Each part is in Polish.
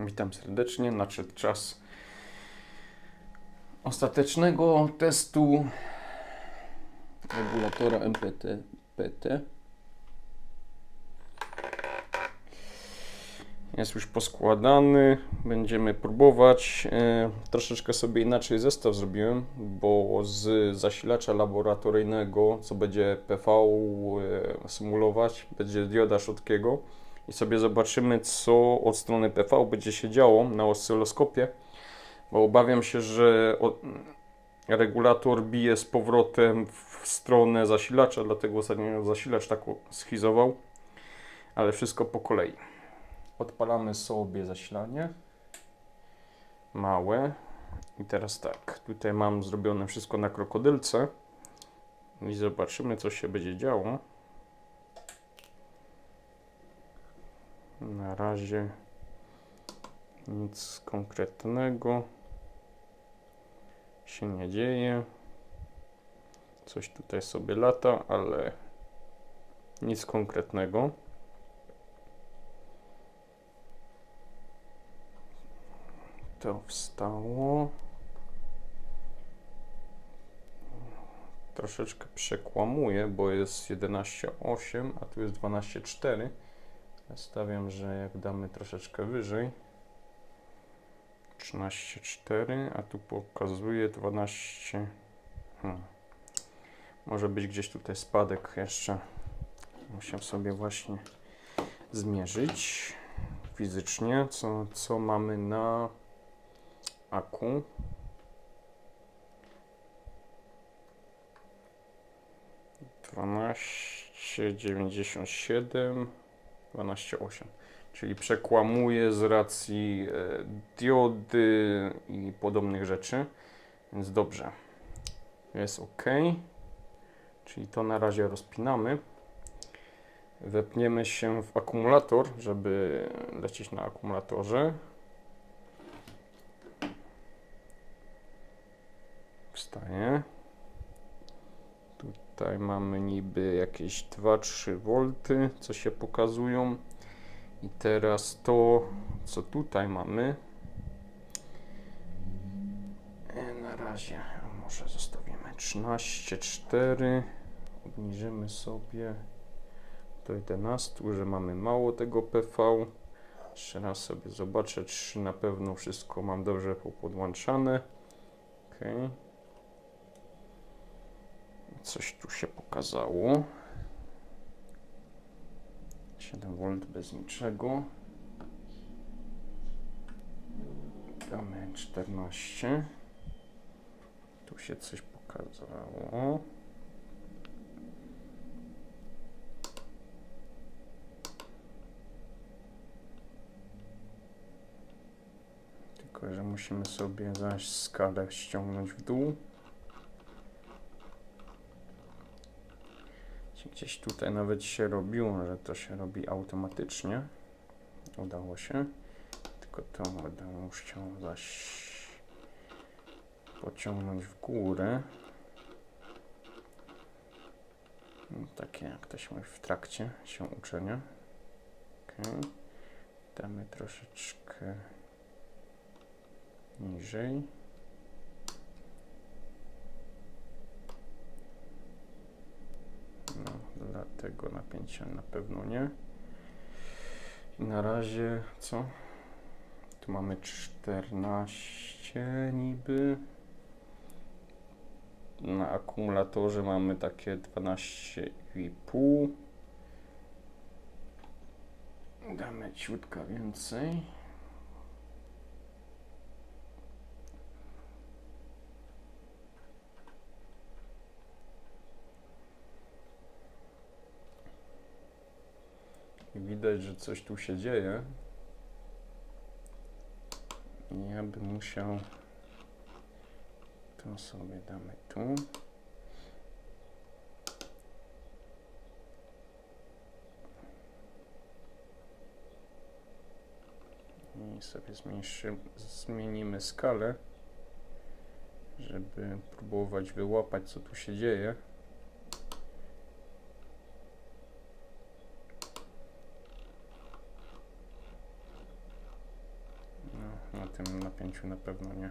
Witam serdecznie. Nadszedł czas ostatecznego testu regulatora MPT PT. Jest już poskładany. Będziemy próbować. E, troszeczkę sobie inaczej zestaw zrobiłem, bo z zasilacza laboratoryjnego, co będzie PV e, symulować, będzie dioda Schottkiego i sobie zobaczymy, co od strony PV będzie się działo na oscyloskopie, bo obawiam się, że regulator bije z powrotem w stronę zasilacza, dlatego ostatnio zasilacz tak schizował, ale wszystko po kolei. Odpalamy sobie zasilanie. Małe. I teraz tak, tutaj mam zrobione wszystko na krokodylce. I zobaczymy, co się będzie działo. Na razie nic konkretnego się nie dzieje. Coś tutaj sobie lata, ale nic konkretnego. To wstało. Troszeczkę przekłamuję, bo jest 11,8, a tu jest 12,4. Stawiam, że jak damy troszeczkę wyżej 13,4, a tu pokazuje 12. Hmm. Może być gdzieś tutaj spadek jeszcze. Musiał sobie właśnie zmierzyć fizycznie, co, co mamy na aku. Dwanaście dziewięćdziesiąt siedem, dwanaście osiem, czyli przekłamuje z racji e, diody i podobnych rzeczy, więc dobrze. Jest ok. Czyli to na razie rozpinamy. Wepniemy się w akumulator, żeby lecieć na akumulatorze. Wstaje. Tutaj mamy niby jakieś 2-3 V, co się pokazują. I teraz to, co tutaj mamy. E, Na razie może zostawimy 13,4. Obniżymy sobie do 11, że mamy mało tego PV. Jeszcze raz sobie zobaczę, czy na pewno wszystko mam dobrze popodłączane. Ok. Coś tu się pokazało. 7V bez niczego. Damy 14. Tu się coś pokazało. Tylko, że musimy sobie zaś skalę ściągnąć w dół. Gdzieś tutaj nawet się robiło, że to się robi automatycznie. Udało się. Tylko to będę musiał zaś pociągnąć w górę. No, takie jak to się mówi w trakcie się uczenia. Okay. Damy troszeczkę niżej. No, dla tego napięcia na pewno nie. I na razie co? Tu mamy 14 niby. Na akumulatorze mamy takie 12,5. Damy ciutka więcej. Widać, że coś tu się dzieje. Ja bym musiał. To sobie damy tu. I sobie zmniejszy, zmienimy skalę, żeby próbować wyłapać, co tu się dzieje. Napięciu na pewno nie.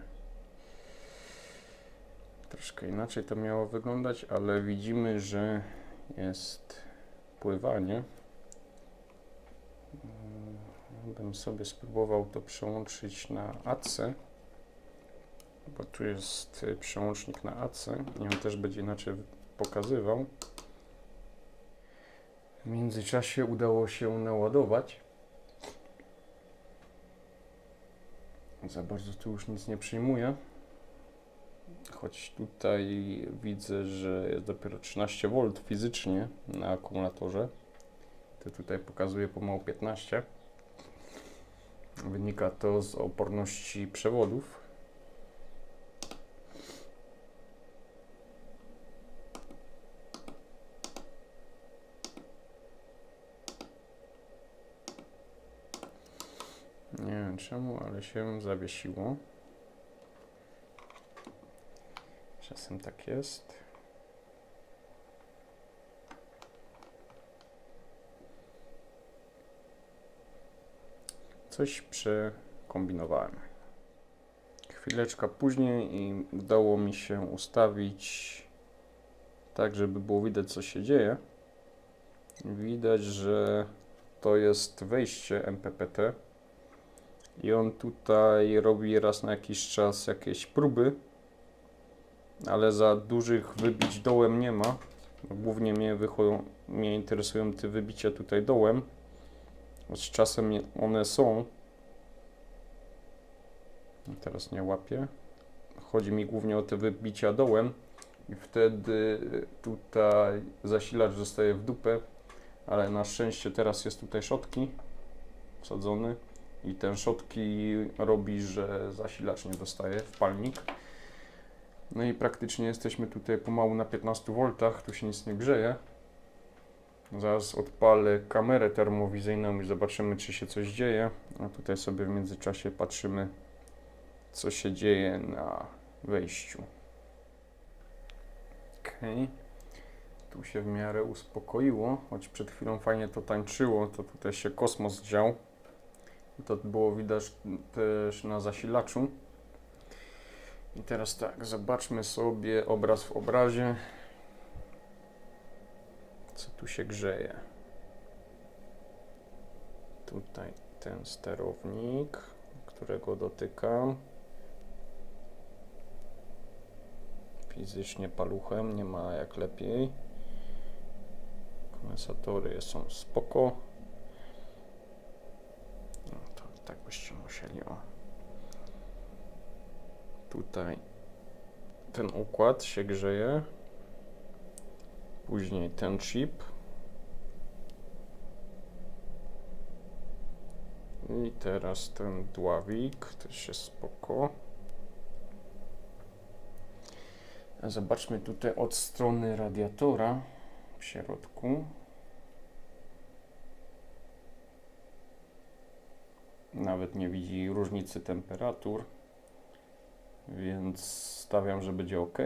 Troszkę inaczej to miało wyglądać, ale widzimy, że jest pływanie. Mm, Bym sobie spróbował to przełączyć na AC, bo tu jest y, przełącznik na AC i on też będzie inaczej pokazywał. W międzyczasie udało się naładować. Za bardzo tu już nic nie przyjmuje. Choć tutaj widzę, że jest dopiero 13 V fizycznie na akumulatorze. To tutaj pokazuje pomału 15. Wynika to z oporności przewodów. Nie wiem czemu, ale się zawiesiło. Czasem tak jest. Coś przekombinowałem. Chwileczka później i udało mi się ustawić tak, żeby było widać co się dzieje. Widać, że to jest wejście MPPT i on tutaj robi raz na jakiś czas jakieś próby, ale za dużych wybić dołem nie ma. Głównie mnie, wychodzą, mnie interesują te wybicia tutaj dołem. Z czasem one są. Teraz nie łapię. Chodzi mi głównie o te wybicia dołem i wtedy tutaj zasilacz zostaje w dupę, ale na szczęście teraz jest tutaj szotki wsadzony i ten szotki robi, że zasilacz nie dostaje w palnik. No i praktycznie jesteśmy tutaj pomału na 15 V, tu się nic nie grzeje. Zaraz odpalę kamerę termowizyjną i zobaczymy, czy się coś dzieje. A tutaj sobie w międzyczasie patrzymy, co się dzieje na wejściu. Ok. Tu się w miarę uspokoiło, choć przed chwilą fajnie to tańczyło, to tutaj się kosmos dział. To było widać też na zasilaczu. I teraz tak, zobaczmy sobie obraz w obrazie. Co tu się grzeje? Tutaj ten sterownik, którego dotykam. Fizycznie paluchem, nie ma jak lepiej. Kondensatory są spoko. No to tak byście musieli o. Tutaj ten układ się grzeje. Później ten chip. I teraz ten dławik, też jest spoko. Zobaczmy tutaj od strony radiatora w środku. Nawet nie widzi różnicy temperatur, więc stawiam, że będzie ok.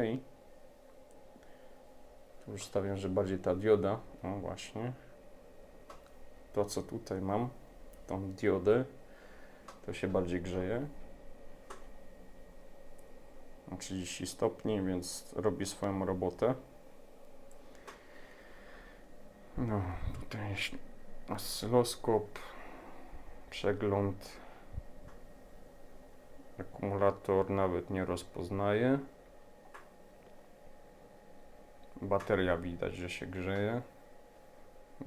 Tu już stawiam, że bardziej ta dioda, no właśnie, to co tutaj mam, tą diodę, to się bardziej grzeje. Na 30 stopni, więc robi swoją robotę. No, tutaj oscyloskop, przegląd. Akumulator nawet nie rozpoznaje. Bateria widać, że się grzeje.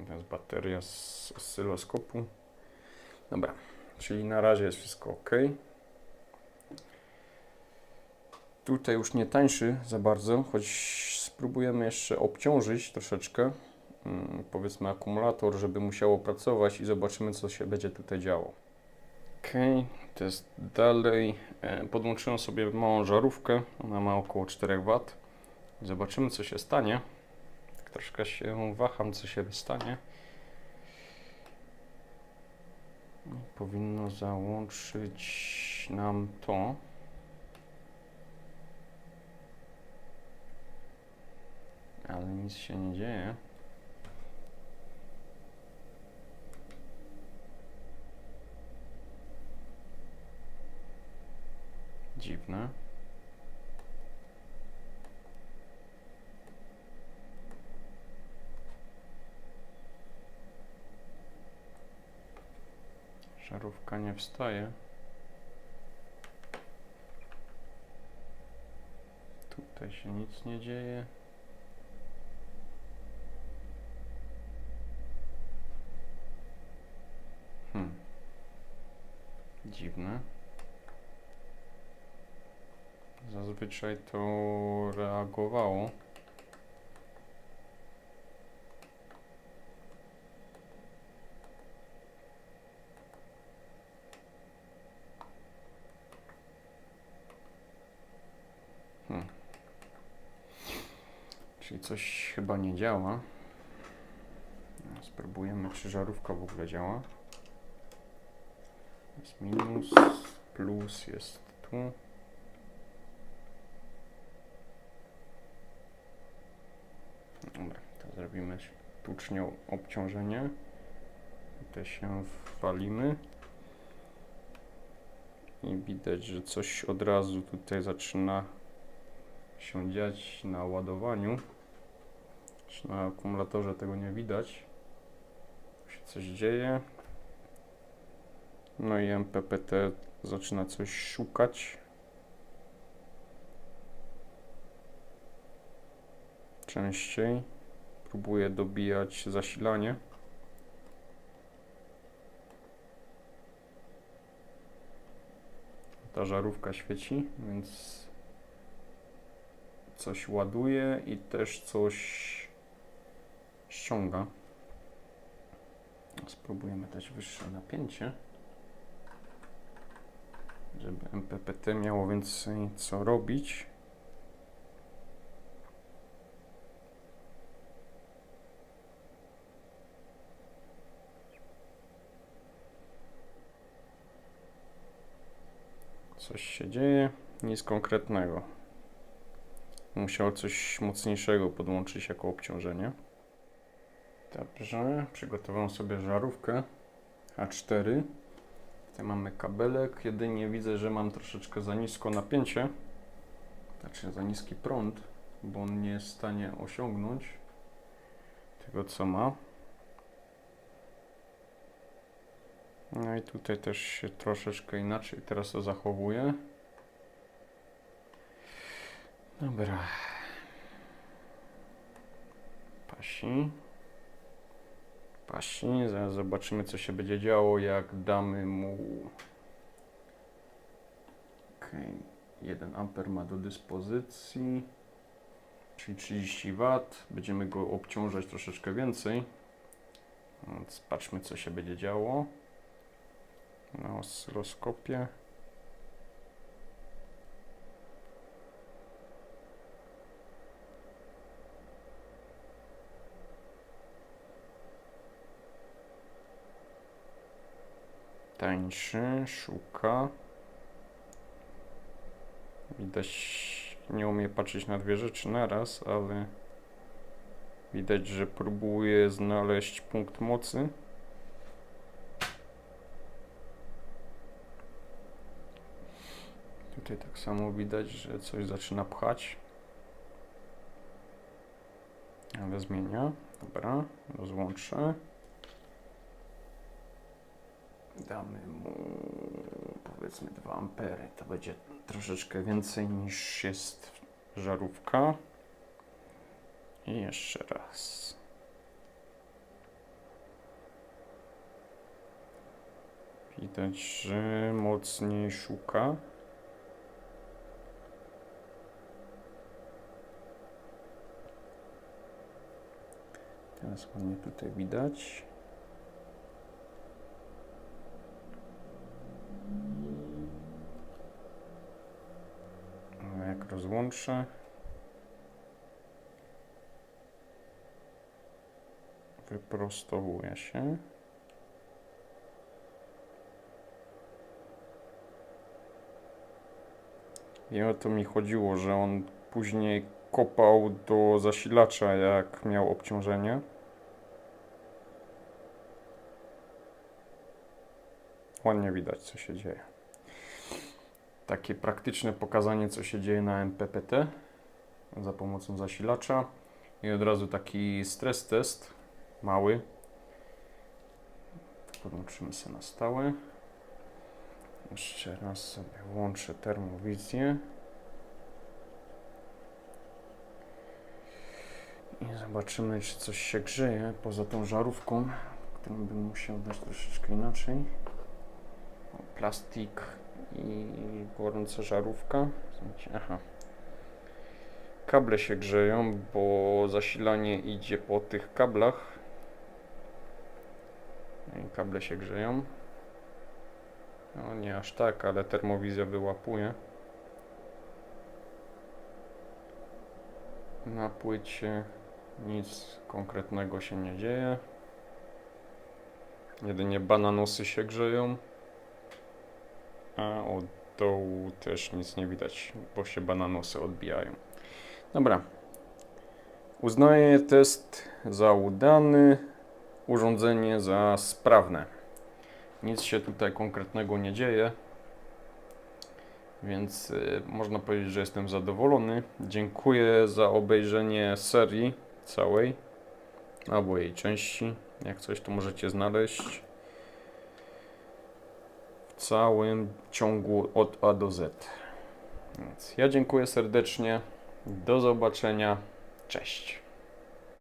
To jest bateria z oscyloskopu. Dobra, czyli na razie jest wszystko ok. Tutaj już nie tańszy za bardzo, choć spróbujemy jeszcze obciążyć troszeczkę, powiedzmy akumulator, żeby musiało pracować i zobaczymy co się będzie tutaj działo. Ok, to jest dalej. E, Podłączyłem sobie małą żarówkę, ona ma około 4 W. Zobaczymy co się stanie. Tak troszkę się waham co się stanie. Powinno załączyć nam to. Ale nic się nie dzieje. Dziwne. Żarówka nie wstaje. Tutaj się nic nie dzieje. Hmm. Dziwne. Zazwyczaj to reagowało. Hmm. Czyli coś chyba nie działa. Spróbujemy, czy żarówka w ogóle działa. Jest minus, plus jest tu. Dobra, to zrobimy tucznią obciążenie. Tutaj się walimy. I widać, że coś od razu tutaj zaczyna się dziać na ładowaniu. Czy na akumulatorze tego nie widać. Się coś dzieje. No i MPPT zaczyna coś szukać. Częściej. Próbuje dobijać zasilanie. Ta żarówka świeci, więc coś ładuje i też coś ściąga. Spróbujemy dać wyższe napięcie, żeby MPPT miało więcej co robić. Coś się dzieje, nic konkretnego. Musiał coś mocniejszego podłączyć jako obciążenie. Dobrze, przygotowałem sobie żarówkę A4. Tutaj mamy kabelek, jedynie widzę, że mam troszeczkę za nisko napięcie, znaczy za niski prąd, bo on nie jest w stanie osiągnąć tego, co ma. No i tutaj też się troszeczkę inaczej teraz to zachowuje. Dobra. Pasi. Pasi. Zaraz zobaczymy, co się będzie działo, jak damy mu. Ok. 1 amper ma do dyspozycji. Czyli 30 W. Będziemy go obciążać troszeczkę więcej. Więc patrzmy, co się będzie działo na oscyloskopie. Tańszy, szuka. Widać, nie umie patrzeć na dwie rzeczy naraz, ale widać, że próbuje znaleźć punkt mocy. Tutaj tak samo widać, że coś zaczyna pchać. Ale zmienia. Dobra, rozłączę. Damy mu powiedzmy 2 ampery. To będzie troszeczkę więcej niż jest żarówka. I jeszcze raz. Widać, że mocniej szuka. Teraz ładnie tutaj widać. No, Jak rozłączę. Wyprostowuje się. I o to mi chodziło, że on później kopał do zasilacza, jak miał obciążenie. Ładnie widać, co się dzieje. takie praktyczne pokazanie, co się dzieje na MPPT za pomocą zasilacza. I od razu taki stres test mały. Podłączymy sobie na stałe. Jeszcze raz sobie włączę termowizję. I zobaczymy, czy coś się grzeje poza tą żarówką, którą bym musiał dać troszeczkę inaczej. Plastik i gorąca żarówka. Aha. Kable się grzeją, bo zasilanie idzie po tych kablach. I kable się grzeją. No nie aż tak, ale termowizja wyłapuje. Na płycie nic konkretnego się nie dzieje. Jedynie bananosy się grzeją. A od dołu też nic nie widać, bo się bananosy odbijają. Dobra. Uznaję test za udany, urządzenie za sprawne. Nic się tutaj konkretnego nie dzieje, więc y, można powiedzieć, że jestem zadowolony. Dziękuję za obejrzenie serii całej, albo jej części. Jak coś, to możecie znaleźć całym ciągu od A do Z. Więc ja dziękuję serdecznie. Do zobaczenia. Cześć.